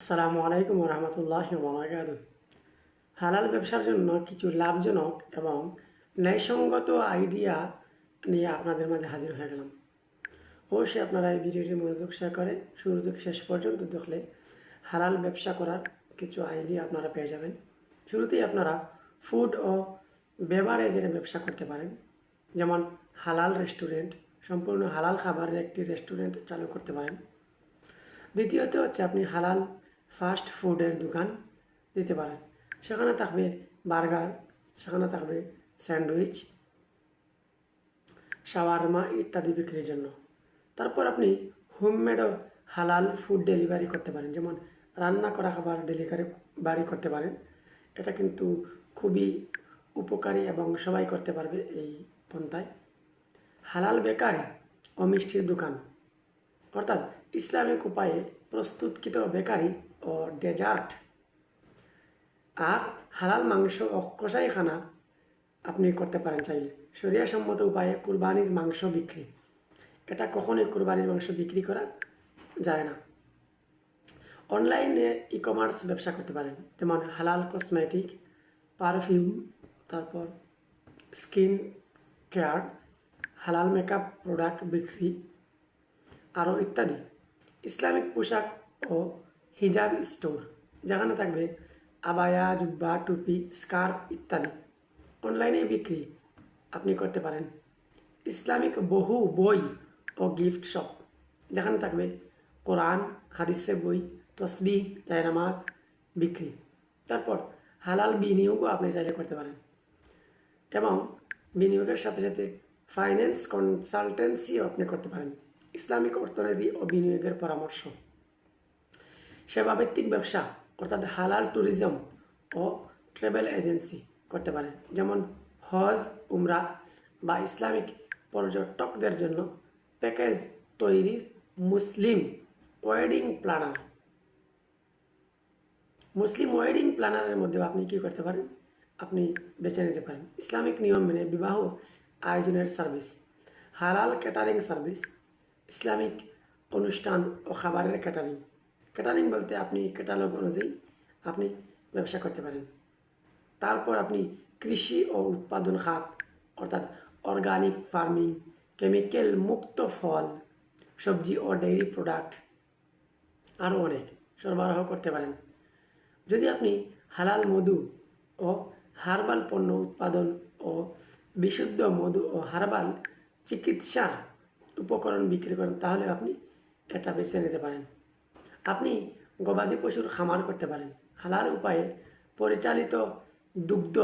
আসসালামু আলাইকুম রহমতুল্লাহ হালাল ব্যবসার জন্য কিছু লাভজনক এবং ন্যায়সঙ্গত আইডিয়া নিয়ে আপনাদের মাঝে হাজির হয়ে গেলাম। অবশ্যই আপনারা এই ভিডিওটি মনোযোগ সহকারে শুরু থেকে শেষ পর্যন্ত দেখলে হালাল ব্যবসা করার কিছু আইডিয়া আপনারা পেয়ে যাবেন। শুরুতেই আপনারা ফুড ও বেভারেজের ব্যবসা করতে পারেন। যেমন হালাল রেস্টুরেন্ট সম্পূর্ণ হালাল খাবারের একটি রেস্টুরেন্ট চালু করতে পারেন। দ্বিতীয়ত হচ্ছে আপনি হালাল ফাস্ট ফুডের দোকান দিতে পারেন। সেখানে থাকবে বার্গার, সেখানে থাকবে স্যান্ডউইচ শাওয়ারমা ইত্যাদি বিক্রির জন্য। তারপর আপনি হোমমেডও হালাল ফুড ডেলিভারি করতে পারেন। যেমন রান্না করা খাবার ডেলিভারি, বাড়ি করতে পারেন। এটা কিন্তু খুবই উপকারী এবং সবাই করতে পারবে এই পন্থায়। হালাল বেকারি ও মিষ্টির দোকান। অর্থাৎ ইসলামিক উপায়ে প্রস্তুতকৃত বেকারি ও ডেজার্ট আর হালাল মাংস ও কষাইখানা আপনি করতে পারেন চাইলে সম্মত উপায়ে কুরবানির মাংস বিক্রি। এটা কখনোই কুরবানির মাংস বিক্রি করা যায় না। অনলাইনে ই কমার্স ব্যবসা করতে পারেন। যেমন হালাল কসমেটিক পারফিউম তারপর স্কিন কেয়ার হালাল মেকআপ প্রোডাক্ট বিক্রি, আরও ইত্যাদি। ইসলামিক পোশাক ও হিজাব স্টোর, যেখানে থাকবে আবায়া, জুব্বা, টুপি, স্কার্ফ ইত্যাদি। অনলাইনে বিক্রি আপনি করতে পারেন। ইসলামিক বহু বই ও গিফট শপ, যেখানে থাকবে কোরআন, হাদিসের বই, তসবি জায়নামাজ বিক্রি। তারপর হালাল বিনিয়োগও আপনি চাইলে করতে পারেন। এবং বিনিয়োগের সাথে সাথে ফাইন্যান্স কনসালটেন্সিও আপনি করতে পারেন। ইসলামিক অর্থনীতি ও বিনিয়োগের পরামর্শ। সেবাভিত্তিক ব্যবসা, অর্থাৎ হালাল ট্যুরিজম ও ট্রাভেল এজেন্সি করতে পারেন যেমন হজ, উমরা বা ইসলামিক পর্যটকদের জন্য প্যাকেজ তৈরির Muslim wedding planner Muslim wedding প্ল্যানারের মধ্যেও আপনি কী করতে পারেন? আপনি বেছে নিতে পারেন। ইসলামিক নিয়ম মেনে বিবাহ আয়োজনের সার্ভিস হালাল ক্যাটারিং সার্ভিস ইসলামিক অনুষ্ঠান ও খাবারের ক্যাটারিং ক্যাটারিং বলতে আপনি ক্যাটালগ অনুযায়ী আপনি ব্যবসা করতে পারেন। তারপর আপনি কৃষি ও উৎপাদন খাত, অর্থাৎ অর্গানিক ফার্মিং কেমিক্যাল মুক্ত ফল, সবজি ও ডেইরি প্রোডাক্ট আরও অনেক সরবরাহ করতে পারেন। যদি আপনি হালাল মধু ও হার্বাল পণ্য উৎপাদন ও বিশুদ্ধ মধু ও হার্বাল চিকিৎসা উপকরণ বিক্রি করেন, তাহলে আপনি এটা বেছে নিতে পারেন। আপনি গবাদি পশুর খামার করতে পারেন। হালাল উপায়ে পরিচালিত দুগ্ধ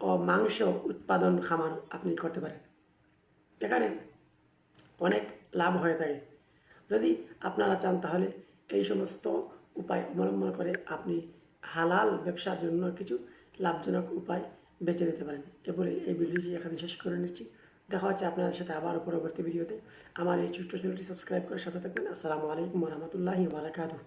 ও মাংস উৎপাদন খামার আপনি করতে পারেন। এখানে অনেক লাভ হয়ে থাকে। যদি আপনারা চান তাহলে এই সমস্ত উপায় অবলম্বন করে আপনি হালাল ব্যবসার জন্য কিছু লাভজনক উপায় বেছে নিতে পারেন। এ এই ভিডিওটি এখানে শেষ করে নিচ্ছি। দেখা হচ্ছে আপনাদের সাথে আবার পরবর্তী ভিডিওতে। আমার এই ছোট্ট চ্যানেলটি সাবস্ক্রাইব করে সাথে থাকবেন। আসসালামু আলাইকুম রহমতুল্লাহি বারাকাতুহ।